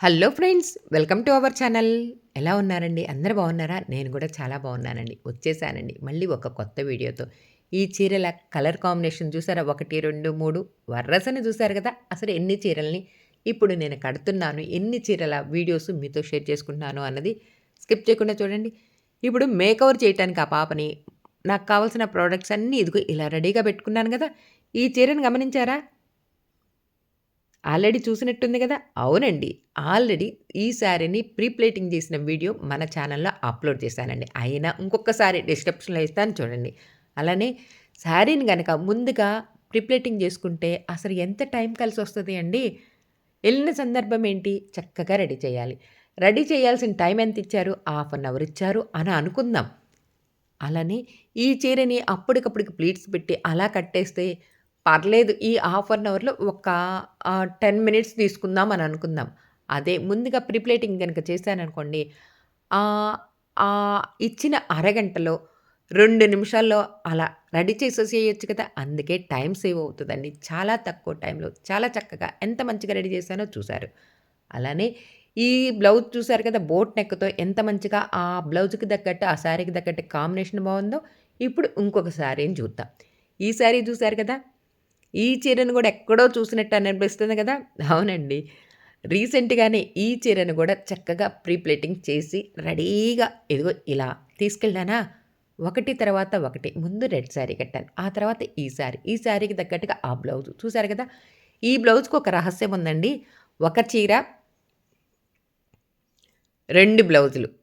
Hello friends welcome to our channel. ఎలా ఉన్నారండి? అందరు బాగున్నారా? నేను కూడా చాలా బాగున్నానండి. వచ్చేసానండి. మళ్ళీ ఒక కొత్త వీడియోతో. ఈ చీరల కలర్ కాంబినేషన్ చూసారా? ఒకటి రెండు మూడు. వర్రసని చూసారు కదా? అసలు ఎన్ని చీరల్ని? ఇప్పుడు నేను కడుతున్నాను. ఎన్ని చీరల వీడియోస్ మీతో షేర్ చేసుకుంటున్నాను అన్నది స్కిప్ చేయకుండా చూడండి. ఇప్పుడు మేకవర్ చేయడానికి ఆ పాపని నాకు కావాల్సిన ప్రోడక్ట్స్ అన్నీ ఇదిగో ఇలా రెడీగా పెట్టుకున్నాను కదా. ఈ చీరను గమనించారా? ఆల్రెడీ చూసినట్టుంది కదా? అవునండి. ఆల్రెడీ ఈ శారీని ప్రీ ప్లేటింగ్ చేసిన వీడియో మన ఛానల్లో అప్లోడ్ చేశానండి. అయినా ఇంకొకసారి డిస్క్రిప్షన్లో ఇస్తాను చూడండి. అలానే శారీని కనుక ముందుగా ప్రిప్లేటింగ్ చేసుకుంటే అసలు ఎంత టైం కలిసి వస్తుంది అండి? వెళ్ళిన సందర్భం ఏంటి? చక్కగా రెడీ చేయాలి. రెడీ చేయాల్సిన టైం ఎంత ఇచ్చారు? హాఫ్ అన్ అవర్ ఇచ్చారు అని అనుకుందాం. అలానే ఈ చీరని అప్పటికప్పటికి ప్లీట్స్ పెట్టి అలా కట్టేస్తే పర్లేదు ఈ హాఫ్ అన్ అవర్లో ఒక టెన్ మినిట్స్ తీసుకుందాం అని అనుకుందాం. అదే ముందుగా ప్రిప్లేటింగ్ కనుక చేశాననుకోండి ఇచ్చిన అరగంటలో రెండు నిమిషాల్లో అలా రెడీ చేసేసేయచ్చు కదా. అందుకే టైం సేవ్ అవుతుందండి. చాలా తక్కువ టైంలో చాలా చక్కగా ఎంత మంచిగా రెడీ చేశానో చూశారు. అలానే ఈ బ్లౌజ్ చూశారు కదా బోట్ నెక్తో ఎంత మంచిగా ఆ బ్లౌజ్కి తగ్గట్టు ఆ శారీకి తగ్గట్టు కాంబినేషన్ బాగుందో ఇప్పుడు ఇంకొక శారీని చూద్దాం. ఈ శారీ చూశారు కదా ఈ చీరను కూడా ఎక్కడో చూసినట్టు అనిపిస్తుంది కదా? అవునండి. రీసెంట్గానే ఈ చీరను కూడా చక్కగా ప్రీ ప్లేటింగ్ చేసి రెడీగా ఇదిగో ఇలా తీసుకెళ్ళానా? ఒకటి తర్వాత ఒకటి. ముందు రెడ్ శారీ కట్టాను ఆ తర్వాత ఈ శారీ. ఈ శారీకి తగ్గట్టుగా ఆ బ్లౌజ్. చూసారు కదా? ఈ బ్లౌజ్కి ఒక రహస్యం ఉందండి. ఒక చీర రెండు బ్లౌజులు.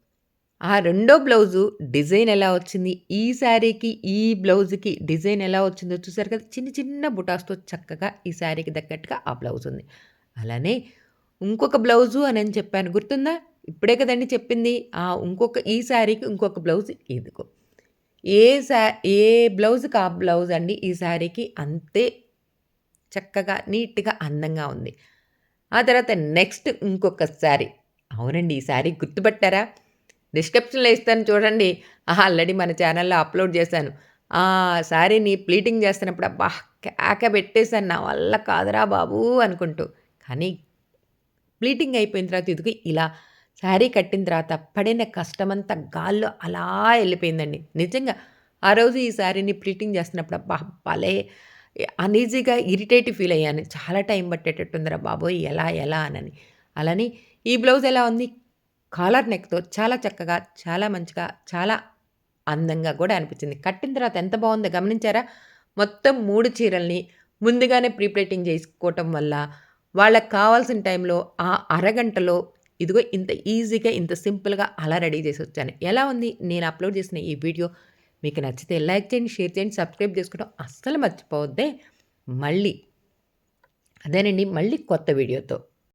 ఆ రెండో బ్లౌజు డిజైన్ ఎలా వచ్చింది? ఈ శారీకి ఈ బ్లౌజ్కి డిజైన్ ఎలా వచ్చిందో చూసారు కదా? చిన్న చిన్న బుటాస్తో చక్కగా ఈ శారీకి తగ్గట్టుగా ఆ బ్లౌజ్ ఉంది. అలానే ఇంకొక బ్లౌజు అని అని చెప్పాను. గుర్తుందా? ఇప్పుడే కదండి చెప్పింది. ఆ ఇంకొక ఈ శారీకి ఇంకొక బ్లౌజ్ ఇదిగో ఏ శా ఏ బ్లౌజ్కి ఆ బ్లౌజ్ అండి? ఈ శారీకి అంతే చక్కగా నీట్గా అందంగా ఉంది. ఆ తర్వాత నెక్స్ట్ ఇంకొక శారీ. అవునండి ఈ శారీ గుర్తుపట్టారా? డిస్క్రిప్షన్లో ఇస్తాను చూడండి. ఆల్రెడీ మన ఛానల్లో అప్లోడ్ చేశాను. ఆ శారీని ప్లీటింగ్ చేస్తున్నప్పుడు అబ్బా కేక పెట్టేశాను. నా వల్ల కాదురా బాబు అనుకుంటూ. కానీ ప్లీటింగ్ అయిపోయిన తర్వాత ఇదిగో ఇలా శారీ కట్టిన తర్వాత పడిన కష్టమంతా గాల్లో అలా వెళ్ళిపోయిందండి. నిజంగా ఆ రోజు ఈ శారీని ప్లీటింగ్ చేస్తున్నప్పుడు అబ్బా భలే అనీజీగా ఇరిటేటివ్ ఫీల్ అయ్యాను. చాలా టైం పట్టేటట్టుందిరా బాబోయ్ ఎలా ఎలా అనని అలానే ఈ బ్లౌజ్ ఎలా ఉంది? కాలర్ నెక్తో చాలా చక్కగా చాలా మంచిగా చాలా అందంగా కూడా అనిపించింది. కట్టిన తర్వాత ఎంత బాగుందో గమనించారా? మొత్తం మూడు చీరల్ని ముందుగానే ప్రీప్లేటింగ్ చేసుకోవటం వల్ల వాళ్ళకి కావాల్సిన టైంలో ఆ అరగంటలో ఇదిగో ఇంత ఈజీగా ఇంత సింపుల్గా అలా రెడీ చేసి వచ్చాను. ఎలా ఉంది? నేను అప్లోడ్ చేసిన ఈ వీడియో మీకు నచ్చితే లైక్ చేయండి షేర్ చేయండి సబ్స్క్రైబ్ చేసుకోవడం అస్సలు మర్చిపోవద్దే. మళ్ళీ అదేనండి మళ్ళీ కొత్త వీడియోతో.